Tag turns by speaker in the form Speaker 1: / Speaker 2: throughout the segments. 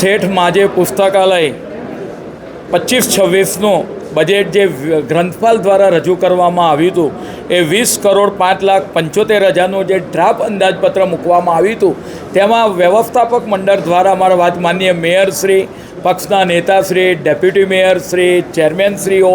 Speaker 1: શેઠ માજે પુસ્તકાલય પચીસ છવ્વીસનું બજેટ જે ગ્રંથપાલ દ્વારા રજૂ કરવામાં આવ્યું હતું એ વીસ કરોડ પાંચ લાખ પંચોતેર હજારનું જે ડ્રાફ્ટ અંદાજપત્ર મૂકવામાં આવ્યું હતું, તેમાં વ્યવસ્થાપક મંડળ દ્વારા અમારા વાત માનનીય મેયરશ્રી પક્ષના નેતાશ્રી ડેપ્યુટી મેયરશ્રી ચેરમેનશ્રીઓ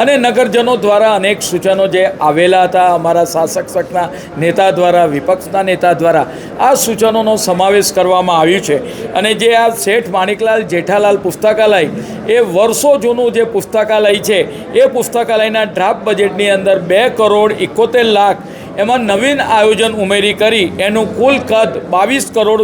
Speaker 1: અને નગરજનો દ્વારા અનેક સૂચનો જે આવેલા હતા અમારા શાસક શકના નેતા દ્વારા, વિપક્ષના નેતા દ્વારા, આ સૂચનોનો સમાવેશ કરવામાં આવ્યું છે. અને જે આ શેઠ માણિકલાલ જેઠાલાલ પુસ્તકાલય, એ વર્ષો જૂનું જે પુસ્તકાલય છે, એ પુસ્તકાલયના ડ્રાફ્ટ બજેટની અંદર બે કરોડ એકોતેર લાખ. એમાં નવીન આયોજન ઉમેરી કરી. એનું કુલ કદ બાવીસ કરોડ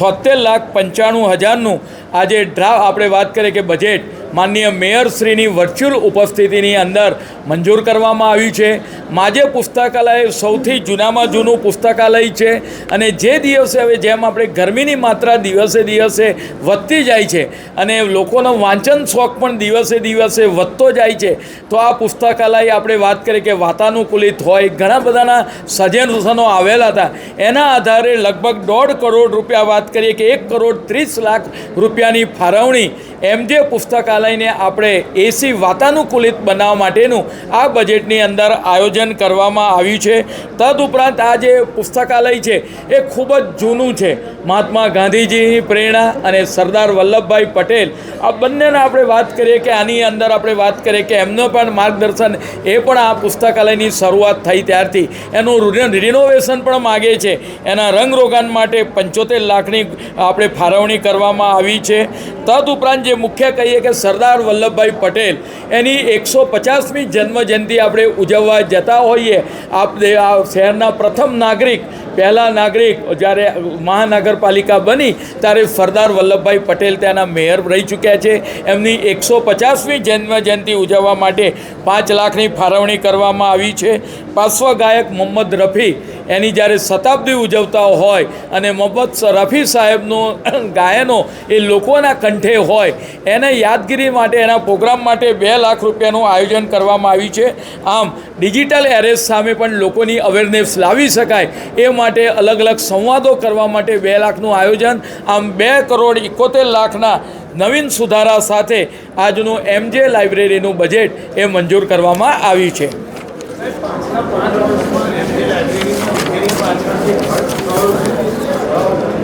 Speaker 1: છોતેર લાખ પંચાણું હજારનું. આજે ડ્રા, આપણે વાત કરીએ કે બજેટ માનનીય મેયરશ્રીની વર્ચ્યુઅલ ઉપસ્થિતિની અંદર મંજૂર કરવામાં આવ્યું છે. માજે પુસ્તકાલય સૌથી જૂનામાં જૂનું પુસ્તકાલય છે અને જે દિવસે હવે જેમ આપણે ગરમીની માત્રા દિવસે દિવસે વધતી જાય છે અને લોકોનો વાંચન શોખ પણ દિવસે દિવસે વધતો જાય છે, તો આ પુસ્તકાલય આપણે વાત કરીએ કે વાતાનુકૂલિત હોય. ઘણા બધાના સજેશનો આવેલા હતા. એના આધારે લગભગ દોઢ કરોડ રૂપિયા વાત કરીએ કે એક કરોડ ત્રીસ લાખ રૂપિયાની ફાળવણી એમ જે પુસ્તકાલયને આપણે એસી વાતાનુકૂલિત બનાવવા માટેનું આ બજેટની અંદર આયોજન કરવામાં આવ્યું છે. તદઉપરાંત આ જે પુસ્તકાલય છે, એ ખૂબ જ જૂનું છે. મહાત્મા ગાંધીજીની પ્રેરણા અને સરદાર વલ્લભભાઈ પટેલ, આ બંનેના આપણે વાત કરીએ કે આની અંદર આપણે વાત કરીએ કે એમનો પણ માર્ગદર્શન, એ પણ આ પુસ્તકાલયની શરૂઆત થઈ ત્યારથી. એનું રિનોવેશન પણ માગે છે. એના રંગરોગાન માટે પંચોતેર લાખની આપણે ફાળવણી કરવામાં આવી છે. તદુપરાંત જે મુખ્ય કહીએ કે સરદાર વલ્લભભાઈ પટેલ, એની એકસો પચાસમી જન્મજયંતિ આપણે ઉજવવા જતા હોઈએ. આપણે આ શહેરના પ્રથમ નાગરિક, પહેલા નાગરિક જ્યારે મહાનગરપાલિકા બની, ત્યારે સરદાર વલ્લભભાઈ પટેલ ત્યાંના મેયર રહી ચૂક્યા છે. એમની એકસો પચાસમી જન્મજયંતિ ઉજવવા માટે પાંચ લાખની ફાળવણી કરવામાં આવી છે. પાર્શ્વ ગાયક મોહમ્મદ રફી એની જ્યારે શતાબ્દી ઉજવતા હોય અને મોહમ્મદ રફી સાહેબનું ગાયનો એ લોકોના કંઠે હોય એને યાદગીરી માટે, એના પ્રોગ્રામ માટે બે લાખ રૂપિયાનું આયોજન કરવામાં આવ્યું છે. આમ, ડિજિટલ એરેસ્ટ સામે પણ લોકોની અવેરનેસ લાવી શકાય. એ માટે અલગ અલગ સંવાદો કરવા માટે બે લાખનું આયોજન. આમ, બે કરોડ એકોતેર લાખના નવીન સુધારા સાથે આજનું એમજે લાઇબ્રેરીનું બજેટ એ મંજૂર કરવામાં આવ્યું છે.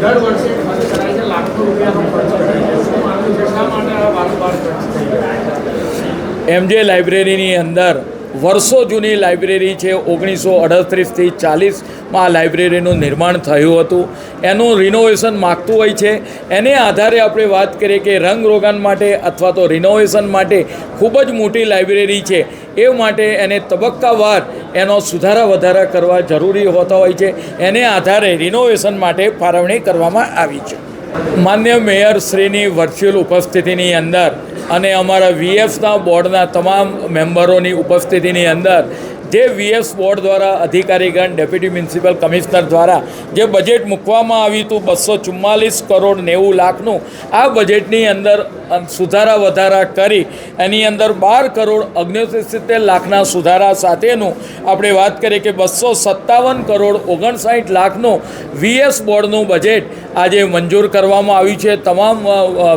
Speaker 2: દર વર્ષે લાખો રૂપિયાનો ખર્ચો થાય છે શું માનવું છે શા માટે આ વારંવાર ખર્ચ થઈ રહ્યા છે
Speaker 1: એમજે લાઇબ્રેરીની અંદર વર્ષો જૂની લાઇબ્રેરી છે. ઓગણીસો અડત્રીસથી ચાલીસમાં લાઇબ્રેરીનું નિર્માણ થયું હતું. એનું રિનોવેશન માગતું હોય છે. એને આધારે આપણે વાત કરીએ કે રંગ રોગાન માટે અથવા તો રિનોવેશન માટે ખૂબ જ મોટી લાઇબ્રેરી છે. એ માટે એને તબક્કાવાર એનો સુધારા વધારા કરવા જરૂરી હોતા હોય છે. એને આધારે રિનોવેશન માટે ફાળવણી કરવામાં આવી છે. માન્ય મેયર શ્રીની વર્ચ્યુઅલ ઉપસ્થિતિની અંદર અને અમારા વીએફના બોર્ડના તમામ મેમ્બરોની ઉપસ્થિતિની અંદર જે વીએસ બોર્ડ દ્વારા અધિકારીગણ ડેપ્યુટી મ્યુનિસિપલ કમિશનર દ્વારા જે બજેટ મૂકવામાં આવ્યું હતું, બસો ચુમ્માલીસ કરોડ નેવું લાખનું, આ બજેટની અંદર સુધારા વધારા કરી, એની અંદર બાર કરોડ ઓગણસિત્તેર લાખના સુધારા સાથેનું આપણે વાત કરીએ કે બસો સત્તાવન કરોડ ઓગણસાઠ લાખનું વીએસ બોર્ડનું બજેટ આજે મંજૂર કરવામાં આવ્યું છે. તમામ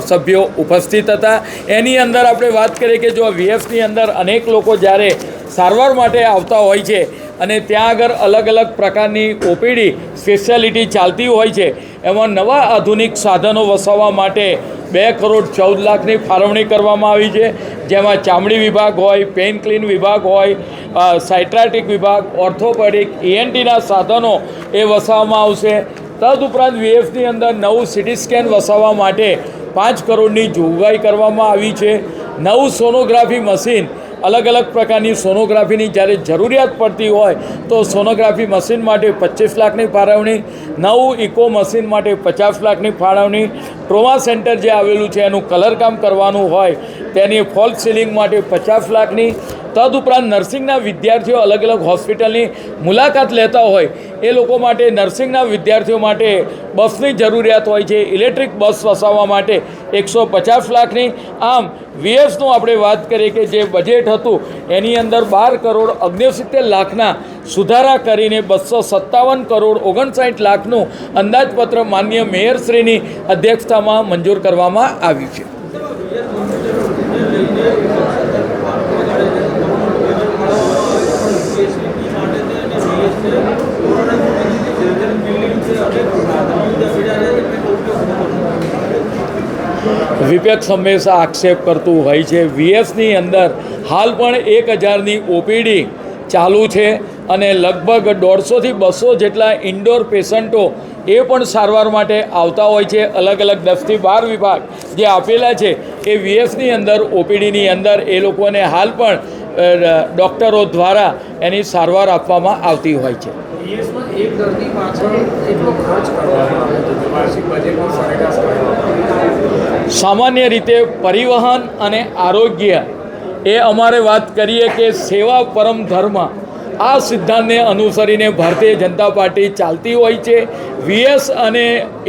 Speaker 1: સભ્યો ઉપસ્થિત હતા. એની અંદર આપણે વાત કરીએ કે જો વીએસની અંદર અનેક લોકો જ્યારે સારવાર માટે આવતા હોય છે અને ત્યાં આગળ અલગ અલગ પ્રકારની ઓપીડી સ્પેશિયાલિટી ચાલતી હોય છે. એમાં નવા આધુનિક સાધનો વસાવવા માટે બે કરોડ ચૌદ લાખની ફાળવણી કરવામાં આવી છે. જેમાં ચામડી વિભાગ હોય, પેઇન ક્લીન વિભાગ હોય સાઇટ્રાટિક વિભાગ, ઓર્થોપેડિક ઈએનટીના સાધનો એ વસાવવામાં આવશે. તદઉપરાંત વીએફની અંદર નવું સિટી સ્કેન વસાવવા માટે પાંચ કરોડની જોગવાઈ કરવામાં આવી છે. નવું સોનોગ્રાફી મશીન અલગ અલગ પ્રકારની સોનોગ્રાફીની જ્યારે જરૂરિયાત પડતી હોય તો સોનોગ્રાફી મશીન માટે પચીસ લાખની ફાળવણી, નવું ઇકો મશીન માટે પચાસ લાખની ફાળવણી, ટ્રોમા સેન્ટર જે આવેલું છે એનું કલરકામ કરવાનું હોય, તેની ફોલ્સ સીલિંગ માટે પચાસ લાખની તદુપરાંત નર્સિંગના વિદ્યાર્થીઓ અલગ અલગ હોસ્પિટલની મુલાકાત લેતા હોય, એ લોકો માટે નર્સિંગના વિદ્યાર્થીઓ માટે બસની જરૂરિયાત હોય છે. ઇલેક્ટ્રિક બસ વસાવવા માટે એકસો પચાસ લાખની. આમ, વીએસનું આપણે વાત કરીએ કે જે બજેટ હતું, એની અંદર બાર કરોડ અગ્નેસિત્તેર લાખના સુધારા કરીને બસો સત્તાવન કરોડ ઓગણસાઠ લાખનું અંદાજપત્ર માન્ય મેયરશ્રીની અધ્યક્ષતામાં મંજૂર કરવામાં આવ્યું છે. વિપક્ષ હંમેશા આક્ષેપ કરતું હોય છે. વીએસની અંદર હાલ પણ એક હજારની ઓપીડી ચાલુ છે અને લગભગ દોઢસોથી બસો જેટલા ઇન્ડોર પેશન્ટો એ પણ સારવાર માટે આવતા હોય છે. અલગ અલગ દસથી બાર વિભાગ જે આપેલા છે એ વીએસની અંદર ઓપીડીની અંદર એ લોકોને હાલ પણ ડૉક્ટરો દ્વારા એની સારવાર આપવામાં આવતી હોય છે.
Speaker 2: એક દર્દી પાછળ કેટલો ખર્ચ કરવામાં આવે છે. વાર્ષિક બજેટમાં સરેરાશ કરવામાં આવે
Speaker 1: સામાન્ય રીતે પરિવહન અને આરોગ્ય એ અમારે વાત કરીએ કે સેવા પરમ ધર્મ આ સિદ્ધાંતને અનુસરીને ભારતીય જનતા પાર્ટી ચાલતી હોય છે. વીએસ અને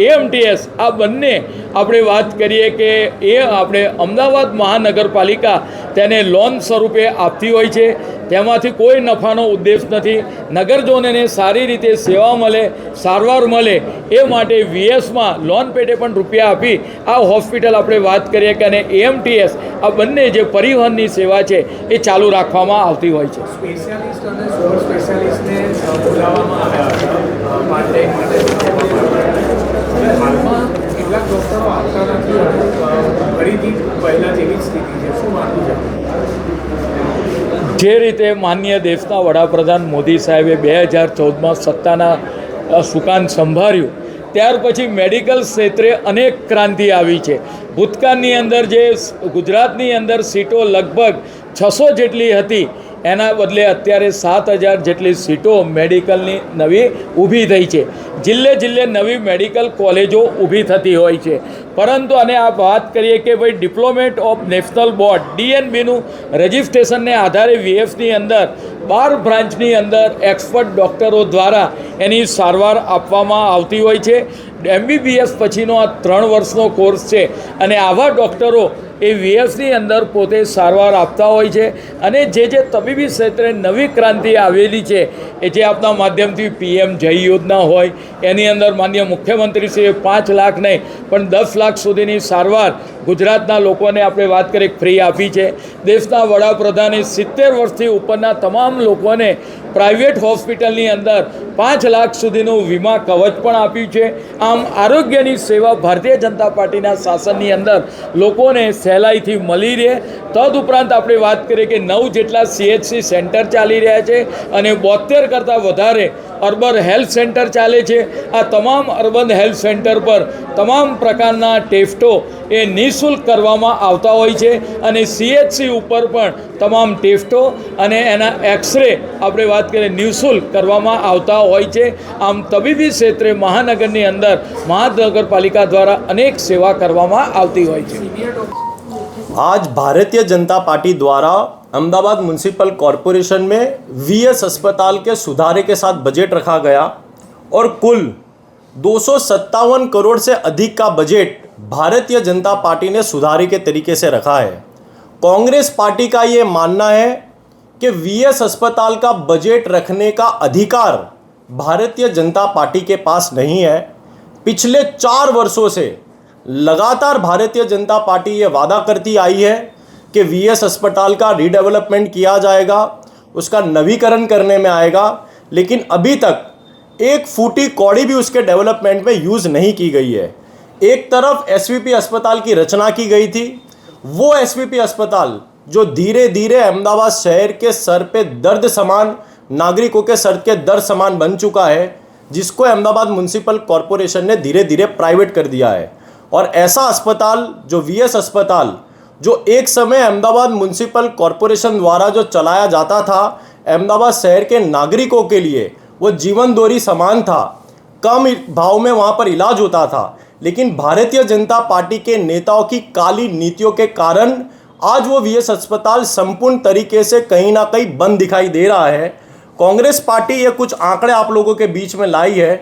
Speaker 1: એએમટીએસ આ બંને આપણે વાત કરીએ કે એ આપણે અમદાવાદ મહાનગરપાલિકા તેને લોન સ્વરૂપે આપતી હોય છે. તેમાંથી કોઈ નફાનો ઉદ્દેશ નથી. નગરજનોને સારી રીતે સેવા મળે, સારવાર મળે એ માટે વીએસમાં લોન પેટે પણ રૂપિયા આપી આ હોસ્પિટલ આપણે વાત કરીએ કે અને એએમટીએસ આ બંને જે પરિવહનની સેવા છે એ ચાલુ રાખવામાં આવતી હોય છે.
Speaker 2: સ્પેશિયાલિસ્ટ અને સુપર સ્પેશિયાલિસ્ટને બોલાવવામાં આવ્યા ટાઈમ માટે હાલમાં કેટલાક ડૉક્ટરો આવતા નથી ફરીથી પહેલાં જેવી સ્થિતિ છે. શું માનવું છે?
Speaker 1: જે રીતે માન્ય દેશના વડાપ્રધાન મોદી સાહેબે બે હજાર ચૌદમાં સત્તાના સુકાન સંભાળ્યું, ત્યાર પછી મેડિકલ ક્ષેત્રે અનેક ક્રાંતિ આવી છે. ભૂતકાળની અંદર જે ગુજરાતની અંદર સીટો લગભગ છસો જેટલી હતી એના બદલે અત્યારે સાત હજાર જેટલી સીટો મેડિકલની નવી ઊભી થઈ છે. જિલ્લે જિલ્લે નવી મેડિકલ કોલેજો ઊભી થતી હોય છે. પરંતુ અને આ વાત કરીએ કે ભાઈ ડિપ્લોમેટ ઓફ નેશનલ બોર્ડ, ડીએનબીનું રજિસ્ટ્રેશનને આધારે વીએફની અંદર, બાર બ્રાન્ચની અંદર એક્સપર્ટ ડૉક્ટરો દ્વારા એની સારવાર આપવામાં આવતી હોય છે. એમબીબીએસ પછીનો આ ત્રણ વર્ષનો કોર્સ છે. અને આવા ડૉક્ટરો એ વીએસની અંદર પોતે સારવાર આપતા હોય છે અને જે જે તબીબી ક્ષેત્રે નવી ક્રાંતિ આવેલી છે, એ જે આપના માધ્યમથી પીએમ જય યોજના હોય, એની અંદર માન્ય મુખ્યમંત્રીશ્રીએ પાંચ લાખ નહીં, પણ દસ લાખ સુધીની સારવાર ગુજરાતના લોકોને આપણે વાત કરીએ ફ્રી આપી છે. દેશના વડાપ્રધાને સિત્તેર વર્ષથી ઉપરના તમામ લોકોને પ્રાઇવેટ હોસ્પિટલની અંદર પાંચ લાખ સુધીનું વીમા કવચ પણ આપ્યું છે. આમ આરોગ્યની સેવા ભારતીય જનતા પાર્ટીના શાસનની અંદર લોકોને સહેલાઈથી મળી રહે. તદઉપરાંત આપણે વાત કરીએ કે નવ જેટલા સીએચસી સેન્ટર ચાલી રહ્યા છે અને બોતેર કરતાં વધારે અર્બન હેલ્થ સેન્ટર ચાલે છે. આ તમામ અર્બન હેલ્થ સેન્ટર પર તમામ પ્રકારના ટેસ્ટો એ નિઃશુલ્ક કરવામાં આવતા હોય છે અને સીએચસી ઉપર પણ તમામ ટેસ્ટો અને એના એક્સરે આપણે વાત કરીએ નિઃશુલ્ક કરવામાં આવતા હોય છે. આમ તબીબી ક્ષેત્રે મહાનગરની અંદર મહાનગરપાલિકા દ્વારા અનેક સેવા કરવામાં આવતી હોય છે.
Speaker 3: आज भारतीय जनता पार्टी द्वारा अहमदाबाद म्यूनसिपल कॉरपोरेशन में वीएस अस्पताल के सुधारे के साथ बजट रखा गया और कुल दो सौ सत्तावन करोड़ से अधिक का बजट भारतीय जनता पार्टी ने सुधारे के तरीके से रखा है। कांग्रेस पार्टी का ये मानना है कि वीएस अस्पताल का बजट रखने का अधिकार भारतीय जनता पार्टी के पास नहीं है। पिछले चार वर्षों से लगातार भारतीय जनता पार्टी ये वादा करती आई है कि वीएस अस्पताल का रीडेवलपमेंट किया जाएगा, उसका नवीकरण करने में आएगा, लेकिन अभी तक एक फूटी कौड़ी भी उसके डेवलपमेंट में यूज़ नहीं की गई है। एक तरफ़ एसवीपी अस्पताल की रचना की गई थी, वो एसवीपी अस्पताल जो धीरे धीरे अहमदाबाद शहर के सर पे दर्द समान, नागरिकों के सर के दर्द समान बन चुका है, जिसको अहमदाबाद म्यूनसिपल कॉरपोरेशन ने धीरे धीरे प्राइवेट कर दिया है। और ऐसा अस्पताल, जो वीएस अस्पताल, जो एक समय अहमदाबाद म्यूनसिपल कॉरपोरेशन द्वारा जो चलाया जाता था, अहमदाबाद शहर के नागरिकों के लिए, वो जीवन दोरी समान था। कम भाव में वहाँ पर इलाज होता था, लेकिन भारतीय जनता पार्टी के नेताओं की काली नीतियों के कारण, आज वो वीएस अस्पताल संपूर्ण तरीके से कहीं ना कहीं बंद दिखाई दे रहा है। कांग्रेस पार्टी ये कुछ आंकड़े आप लोगों के बीच में लाई है।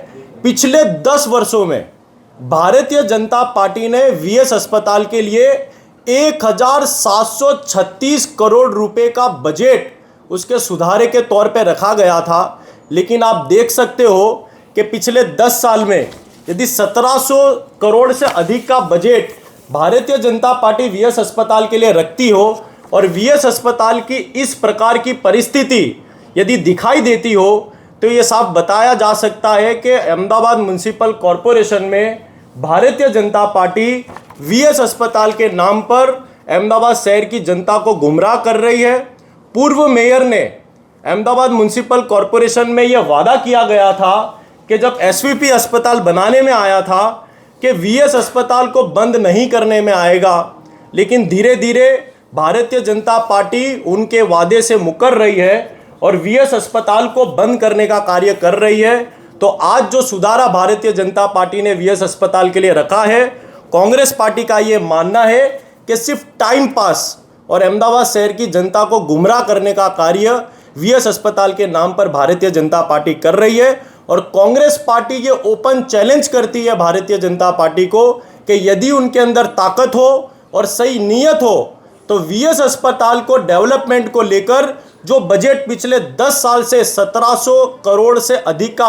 Speaker 3: पिछले दस वर्षों में भारतीय जनता पार्टी ने वीएस अस्पताल के लिए 1736 करोड़ रुपए का बजट उसके सुधारे के तौर पे रखा गया था। लेकिन आप देख सकते हो कि पिछले 10 साल में यदि 1700 करोड़ से अधिक का बजट भारतीय जनता पार्टी वीएस अस्पताल के लिए रखती हो और वीएस अस्पताल की इस प्रकार की परिस्थिति यदि दिखाई देती हो तो ये साफ़ बताया जा सकता है कि अहमदाबाद म्यूनसिपल कॉरपोरेशन में भारतीय जनता पार्टी वीएस अस्पताल के नाम पर अहमदाबाद शहर की जनता को गुमराह कर रही है। पूर्व मेयर ने अहमदाबाद म्यूनसिपल कॉरपोरेशन में यह वादा किया गया था कि जब एसवीपी अस्पताल बनाने में आया था कि वीएस अस्पताल को बंद नहीं करने में आएगा, लेकिन धीरे धीरे भारतीय जनता पार्टी उनके वादे से मुकर रही है और वीएस अस्पताल को बंद करने का कार्य कर रही है। तो आज जो सुधारा भारतीय जनता पार्टी ने वीएस अस्पताल के लिए रखा है, कांग्रेस पार्टी का ये मानना है कि सिर्फ़ टाइम पास और अहमदाबाद शहर की जनता को गुमराह करने का कार्य वीएस अस्पताल के नाम पर भारतीय जनता पार्टी कर रही है और कांग्रेस पार्टी ये ओपन चैलेंज करती है भारतीय जनता पार्टी को कि यदि उनके अंदर ताकत हो और सही नीयत हो तो वीएस अस्पताल को डेवलपमेंट को लेकर जो बजट पिछले 10 साल से 1700 करोड़ से अधिक का